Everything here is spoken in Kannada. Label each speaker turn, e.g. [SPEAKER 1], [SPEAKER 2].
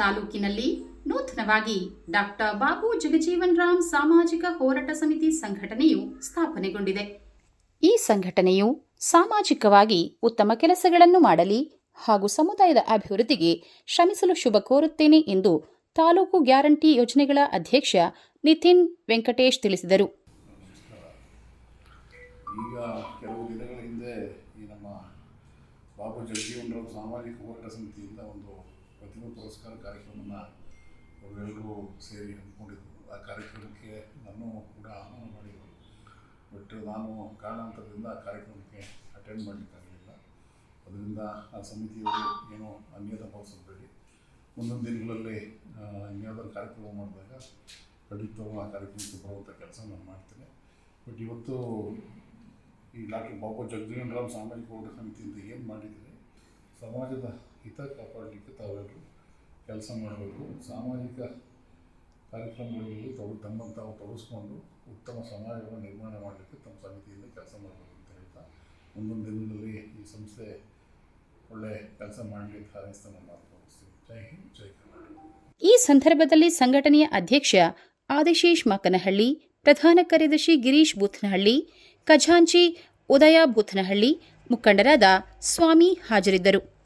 [SPEAKER 1] ತಾಲೂಕಿನಲ್ಲಿ ನೂತನವಾಗಿ ಡಾಕ್ಟರ್ ಬಾಬು ಜಗಜೀವನ್ ರಾಮ್ ಸಾಮಾಜಿಕ ಹೋರಾಟ ಸಮಿತಿ ಸಂಘಟನೆಯು ಸ್ಥಾಪನೆಗೊಂಡಿದೆ. ಈ ಸಂಘಟನೆಯು ಸಾಮಾಜಿಕವಾಗಿ ಉತ್ತಮ ಕೆಲಸಗಳನ್ನು ಮಾಡಲಿ ಹಾಗೂ ಸಮುದಾಯದ ಅಭಿವೃದ್ಧಿಗೆ ಶ್ರಮಿಸಲು ಶುಭ ಕೋರುತ್ತೇನೆ ಎಂದು ತಾಲೂಕು ಗ್ಯಾರಂಟಿ ಯೋಜನೆಗಳ ಅಧ್ಯಕ್ಷ ನಿತಿನ್ ವೆಂಕಟೇಶ್ ತಿಳಿಸಿದರು.
[SPEAKER 2] ಈಗ ಕೆಲವು ದಿನಗಳ ಹಿಂದೆ ಈ ನಮ್ಮ ಬಾಬು ಜಗಜೀವನರಾವ್ ಸಾಮಾಜಿಕ ಹೋರಾಟ ಸಮಿತಿಯಿಂದ ಒಂದು ಪ್ರತಿಭಾ ಪುರಸ್ಕಾರ ಕಾರ್ಯಕ್ರಮವನ್ನು ಅವರೆಲ್ಲರೂ ಸೇರಿ ಹಮ್ಮಿಕೊಂಡಿದ್ರು. ಆ ಕಾರ್ಯಕ್ರಮಕ್ಕೆ ನಾನು ಕೂಡ ಆಹ್ವಾನ ಮಾಡಿದರು. ಬಟ್ ನಾನು ಕಾರಣಾಂತರದಿಂದ ಆ ಕಾರ್ಯಕ್ರಮಕ್ಕೆ ಅಟೆಂಡ್ ಮಾಡಲಿಕ್ಕಾಗಲಿಲ್ಲ. ಅದರಿಂದ ಆ ಸಮಿತಿಯವರು ಏನೋ ಅನ್ಯದ ಭಾವಿಸಬೇಡಿ ಮುಂದೊಂದು ದಿನಗಳಲ್ಲಿ ಇನ್ಯಾವುದಾದ್ರು ಕಾರ್ಯಕ್ರಮ ಮಾಡಿದಾಗ ಖಂಡಿತವಾಗೂ ಆ ಕಾರ್ಯಕ್ರಮಕ್ಕೆ ಬರುವಂಥ ಕೆಲಸ ನಾನು ಮಾಡ್ತೇನೆ. ಬಟ್ ಇವತ್ತು ಈ ಡಾಕ್ಟರ್ ಬಾಬು ಜಗಜೀವನ್ ರಾಮ್ ಸಾಮಾಜಿಕ ಹೋರಾಟ ಸಮಿತಿಯಿಂದ ಏನು ಮಾಡಿದರೆ ಸಮಾಜದ ಹಿತ ಕಾಪಾಡಲಿಕ್ಕೆ ತಾವೆಲ್ಲರೂ ಕೆಲಸ ಮಾಡಬೇಕು. ಸಾಮಾಜಿಕ ಕಾರ್ಯಕ್ರಮಗಳಲ್ಲಿ ತಾವು ತಮ್ಮನ್ನು ತಾವು ತೊಡಗಿಸ್ಕೊಂಡು ಉತ್ತಮ ಸಮಾಜವನ್ನು ನಿರ್ಮಾಣ ಮಾಡಲಿಕ್ಕೆ ತಮ್ಮ ಸಮಿತಿಯಿಂದ ಕೆಲಸ ಮಾಡಬೇಕು ಅಂತ ಹೇಳ್ತಾ ಮುಂದೊಂದು ದಿನದಲ್ಲಿ ಈ ಸಂಸ್ಥೆ ಒಳ್ಳೆ ಕೆಲಸ ಮಾಡಲಿ ಅಂತ ಹಾರೈಸ್ತಾ ನಾನು ಜೈ ಹಿಂದ್, ಜೈ ಕರ್ನಾಟಕ.
[SPEAKER 1] ಈ ಸಂದರ್ಭದಲ್ಲಿ ಸಂಘಟನೆಯ ಅಧ್ಯಕ್ಷ ಆದಿಶೇಷ್ ಮಾಕನಹಳ್ಳಿ, ಪ್ರಧಾನ ಕಾರ್ಯದರ್ಶಿ ಗಿರೀಶ್ ಬೂತ್ನಹಳ್ಳಿ, ಖಜಾಂಚಿ ಉದಯ ಬೂಥನಹಳ್ಳಿ ಮುಖಂಡರಾದ ಸ್ವಾಮಿ ಹಾಜರಿದ್ದರು.